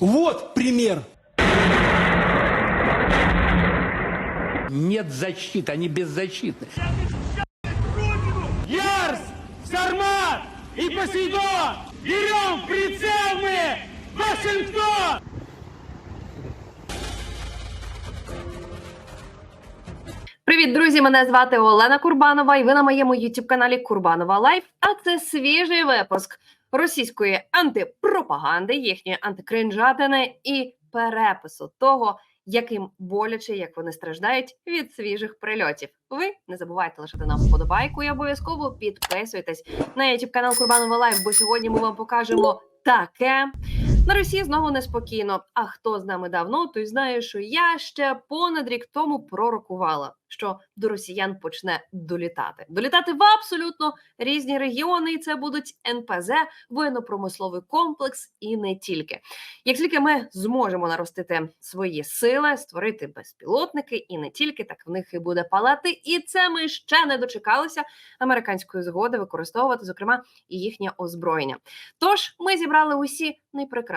Вот пример. Нет защиты, они беззащитны. Ярс, Сармат и Посейдон! Берем в прицел мы! Вашингтон! Привіт, друзі! Мене звати Олена Курбанова, і ви на моєму youtube каналі Курбанова Лайф. А це свіжий випуск Російської антипропаганди, їхньої антикринжатини і перепису того, яким боляче, як вони страждають від свіжих прильотів. Ви не забувайте лишити нам вподобайку і обов'язково підписуйтесь на youtube канал Курбанова Лайв, бо сьогодні ми вам покажемо таке. На Росії знову неспокійно. А хто з нами давно, той знає, що я ще понад рік тому пророкувала, що до росіян почне долітати. Долітати в абсолютно різні регіони, і це будуть НПЗ, воєнно-промисловий комплекс і не тільки. Як тільки ми зможемо наростити свої сили, створити безпілотники і не тільки, так в них і буде палати. І це ми ще не дочекалися американської згоди використовувати, зокрема, і їхнє озброєння. Тож ми зібрали усі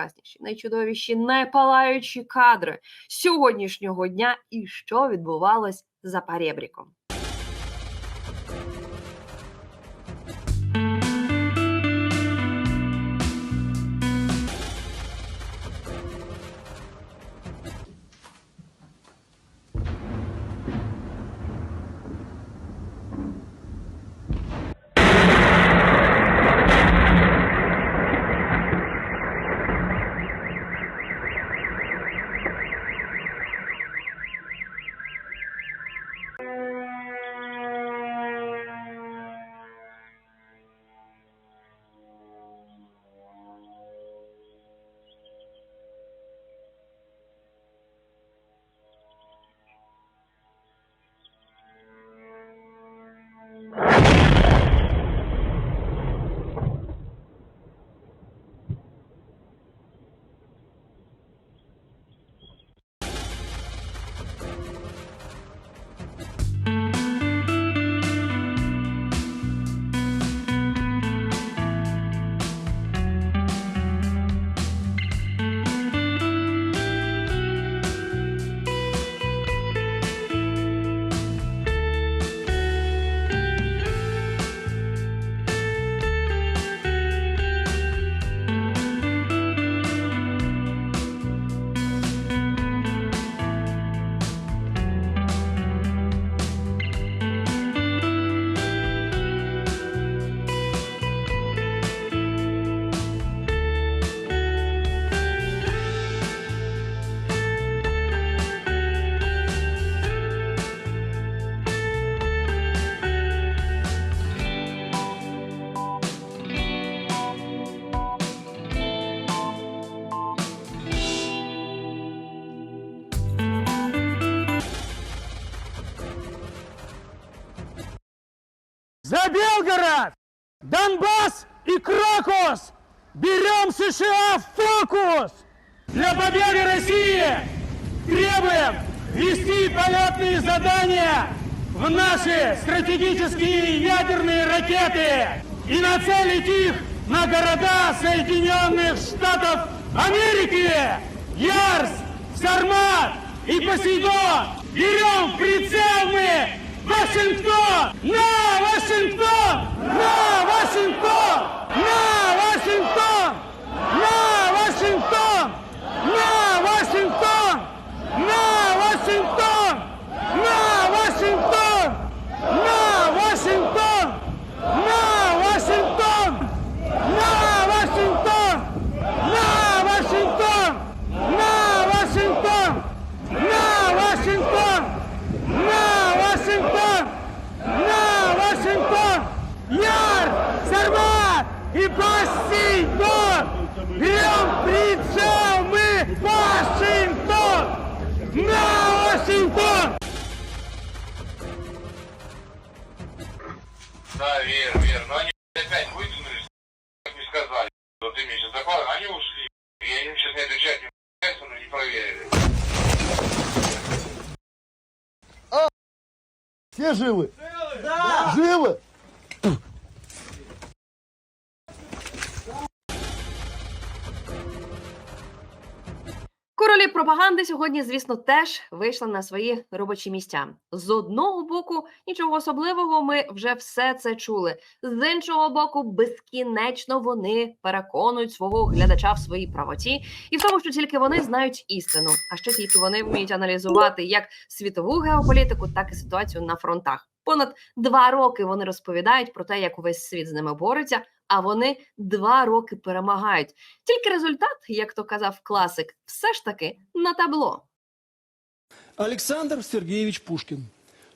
найпрекрасніші, найчудовіші, найпалаючі кадри сьогоднішнього дня і що відбувалось за перебріком. Белгород! Донбасс и Крокус! Берем США в фокус! Для победы России требуем ввести полетные задания в наши стратегические ядерные ракеты и нацелить их на города Соединенных Штатов Америки! Ярс, Сармат и Посейдон! Берем прицел мы Вашингтон! На Вашингтон! На Вашингтон! На Вашингтон! На Вашингтон! На Вашингтон! На Вашингтон! Да, верно, верно. Но они опять выдвинулись, как мне сказали. Вот ты сейчас докладывал, они ушли. Я им сейчас не отвечать, не но не проверили. Все живы? Да! Живы? Пропаганди сьогодні, звісно, теж вийшли на свої робочі місця. З одного боку, нічого особливого, ми вже все це чули. З іншого боку, безкінечно вони переконують свого глядача в своїй правоті і в тому, що тільки вони знають істину, а ще тільки вони вміють аналізувати як світову геополітику, так і ситуацію на фронтах. Понад два роки вони розповідають про те, як увесь світ з ними бореться. А вони два роки перемагають. Тільки результат, як то казав класик, все ж таки на табло. Александр Сергеевич Пушкин.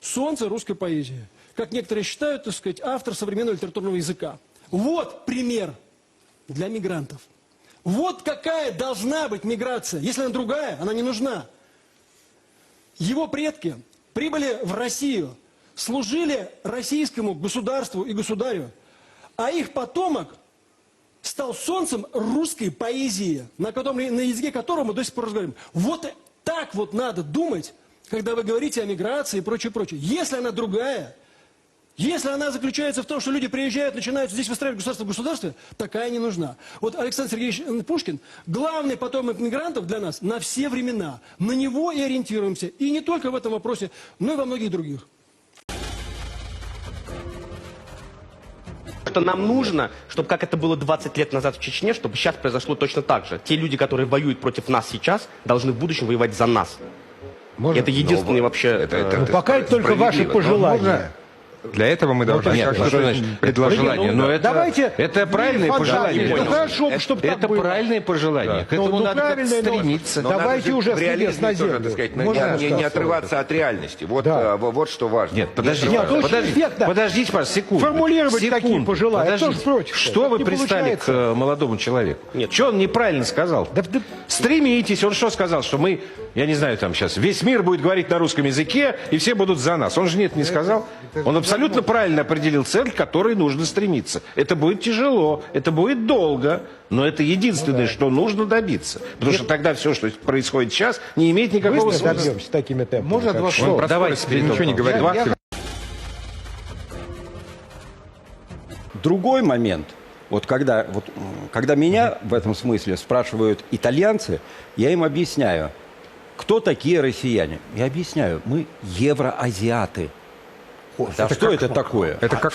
Солнце русской поэзии. Как некоторые считают, так сказать, автор современного литературного языка. Вот пример для мигрантов. Вот какая должна быть миграция. Если она другая, она не нужна. Его предки прибыли в Россию, служили российскому государству и государю, а их потомок стал солнцем русской поэзии, на, котором, на языке которого мы до сих пор разговариваем. Вот так вот надо думать, когда вы говорите о миграции и прочее, прочее. Если она другая, если она заключается в том, что люди приезжают, начинают здесь выстраивать государство в государстве, такая не нужна. Вот Александр Сергеевич Пушкин, главный потомок мигрантов для нас на все времена. На него и ориентируемся. И не только в этом вопросе, но и во многих других. Что нам нужно, чтобы как это было 20 лет назад в Чечне, чтобы сейчас произошло точно так же. Те люди, которые воюют против нас сейчас, должны в будущем воевать за нас. Можно? Это единственный вообще... Это, это, э, это пока это только ваши пожелания. Для этого мы должны... Нет, как что значит предложение? Ну, Но это, давайте это правильные фантазии. пожелания. Ну, хорошо, чтоб так это правильные пожелания. К Ну, этому ну, надо правильно, но- стремиться. но Давайте уже с небес на землю. так сказать, Можно не, не- не сказать отрываться от реальности. Вот, Да. э, что важно. Нет, подождите, подождите, пожалуйста, секунду. Формулировать Секунду. такие пожелания. Что вы пристали к э, молодому человеку? Нет. Что он неправильно сказал? Да- да- Стремитесь. Он что сказал? Что мы, я не знаю, там сейчас, весь мир будет говорить на русском языке, и все будут за нас. Он же нет, не сказал. Он абсолютно правильно определил цель, к которой нужно стремиться. Это будет тяжело, это будет долго, но это единственное, что нужно добиться. Потому что тогда все, что происходит сейчас, не имеет никакого Быстро смысла. добьемся такими темпами. Можно два слова? Давайте ничего не говорить. Я- я- Другой момент, вот когда, вот, когда меня в этом смысле спрашивают итальянцы, я им объясняю, кто такие россияне. Я объясняю, мы евроазиаты. А что это такое? Это как,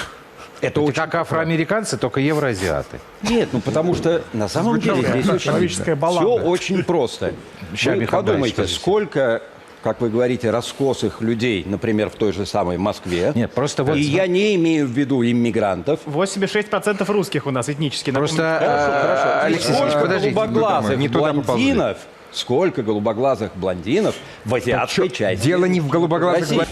Это это очень как афроамериканцы, только евроазиаты. Нет, ну потому что на самом деле здесь очень, человеческая все баланда. очень просто. Ща Вы подумайте, сколько, как вы говорите, раскосых людей, например, в той же самой Москве. Нет, просто вот- И я не имею в виду иммигрантов. 86% русских у нас этнически. Просто, э, Алексей Алексеевич, Сколько подождите. голубоглазых не блондинов, сколько голубоглазых блондинов в азиатской части Дело не в голубоглазых блондинах.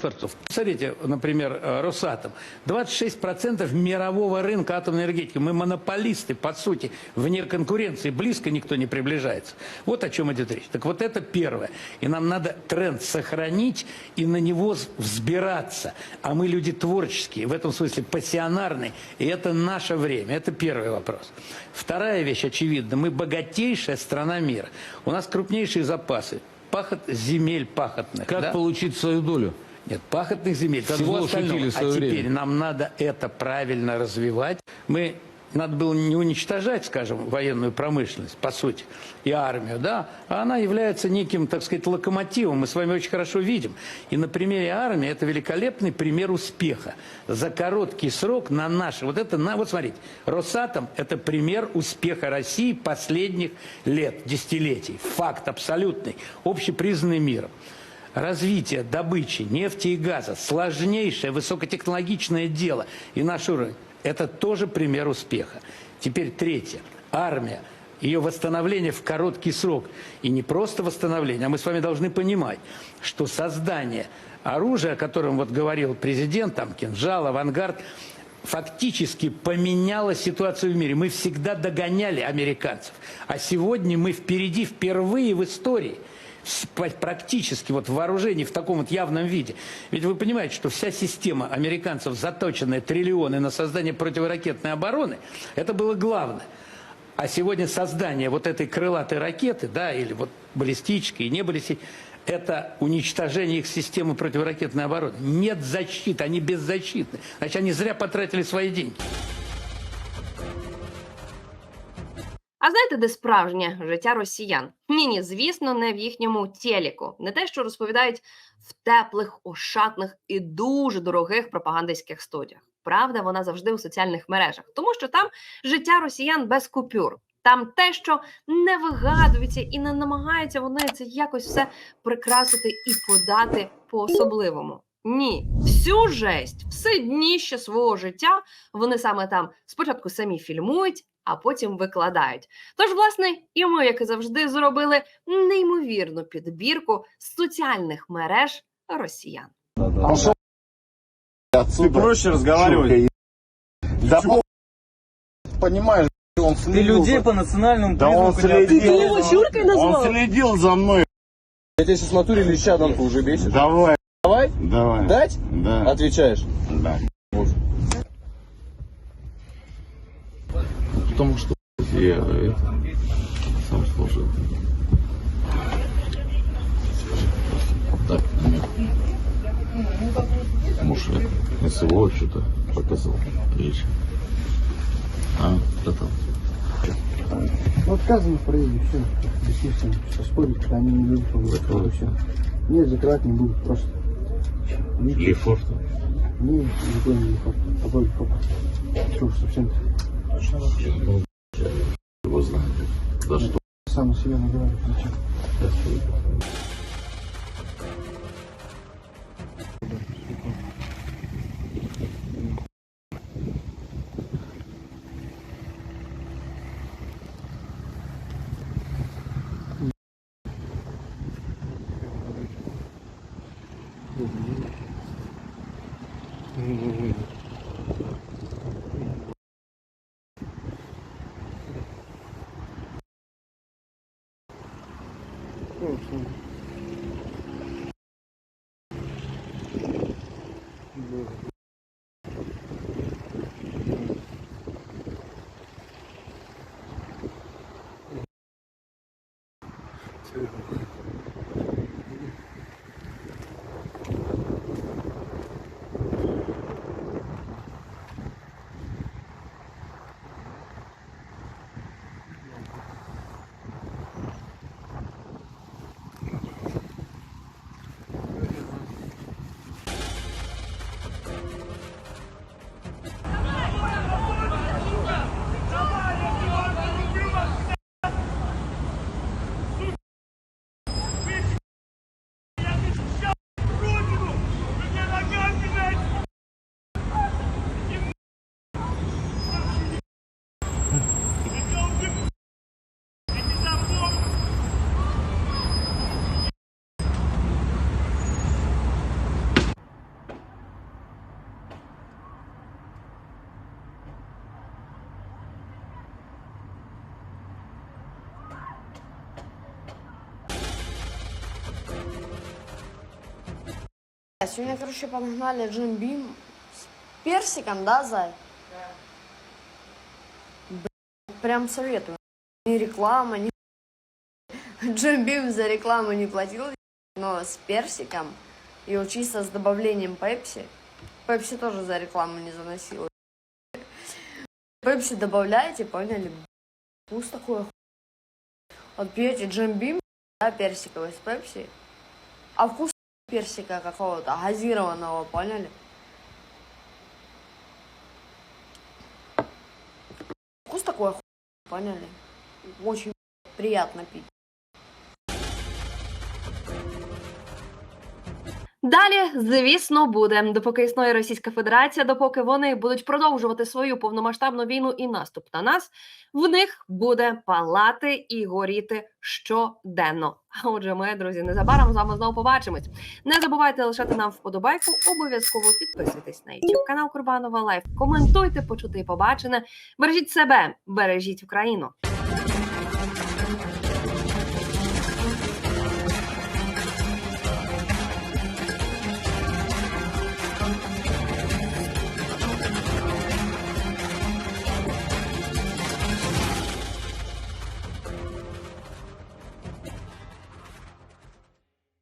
Экспортов. Посмотрите, например, э, Росатом. 26% мирового рынка атомной энергетики. Мы монополисты, по сути, вне конкуренции. Близко никто не приближается. Вот о чем идет речь. Так вот это первое. И нам надо тренд сохранить и на него взбираться. А мы люди творческие, в этом смысле пассионарные. И это наше время. Это первый вопрос. Вторая вещь очевидна. Мы богатейшая страна мира. У нас крупнейшие запасы. Пахот, земель пахотных. Как да? получить свою долю? Нет, пахотных земель, всего остального. А теперь время. нам надо это правильно развивать. Мы надо было не уничтожать, скажем, военную промышленность, по сути, и армию, да, а она является неким, так сказать, локомотивом, мы с вами очень хорошо видим. И на примере армии это великолепный пример успеха. За короткий срок на наши, вот это, на, вот смотрите, Росатом – это пример успеха России последних лет, десятилетий. Факт абсолютный, общепризнанный миром. Развитие добычи нефти и газа, сложнейшее высокотехнологичное дело и наш уровень, это тоже пример успеха. Теперь третье. Армия. Ее восстановление в короткий срок. И не просто восстановление, а мы с вами должны понимать, что создание оружия, о котором вот говорил президент, там, кинжал, авангард, фактически поменяло ситуацию в мире. Мы всегда догоняли американцев. А сегодня мы впереди впервые в истории – практически вот в вооружении в таком вот явном виде. Ведь вы понимаете, что вся система американцев, заточенная триллионы на создание противоракетной обороны, это было главное. А сегодня создание вот этой крылатой ракеты, да, или вот баллистической, не баллистической, это уничтожение их системы противоракетной обороны. Нет защиты, они беззащитны. Значит, они зря потратили свои деньги. А знаєте, де справжнє життя росіян? Ні, ні, звісно, не в їхньому телеку. Не те, що розповідають в теплих, ошатних і дуже дорогих пропагандистських студіях. Правда, вона завжди у соціальних мережах, тому що там життя росіян без купюр. Там те, що не вигадується і не намагаються вони це якось все прикрасити і подати по-особливому. Ні, всю жесть, все дніще свого життя вони саме там спочатку самі фільмують, а потім викладають. Тож, власне, і ми, як і завжди, зробили неймовірну підбірку з соціальних мереж росіян. Ты проще разговаривай. Да понимаешь, он следил. по национальному Да он следил. Ты его Чуркой назвал? Он следил за мной. Я тебе сейчас в натуре леща дам, ты уже бесишь. Давай. Давай? Давай. Дать? Да. Отвечаешь. Да. Потому что я это, сам служил. Так, нет. Может, СВО что-то показал речь. А, это Ну, отказано в проезде, все. Бессмысленно. Что спорить, что они не любят, Закрой. все. Нет, закрывать не будут, просто. Лефорт. Не, никакой не лихот. Какой лихот? Что уж совсем Его знает. За что? сам себе наговорил. Зачем? 嗯。嗯。嗯。嗯。嗯。嗯。Сегодня, короче, погнали Джим Бим с персиком, да, Зай? Прям советую. Ни реклама, ни... Джим Бим за рекламу не платил, но с персиком и вот чисто с добавлением пепси. Пепси тоже за рекламу не заносила. Пепси добавляете, поняли? Вкус такой. Вот пьете Джим Бим, да, персиковый с пепси, а вкус персика какого-то газированного, поняли? Вкус такой, поняли? Очень приятно пить. Далі, звісно, буде. Допоки існує Російська Федерація, допоки вони будуть продовжувати свою повномасштабну війну і наступ на нас, в них буде палати і горіти щоденно. А отже, ми, друзі, незабаром з вами знову побачимось. Не забувайте лишати нам вподобайку, обов'язково підписуйтесь на YouTube канал Курбанова Лайф. Коментуйте, почути і побачене. Бережіть себе, бережіть Україну.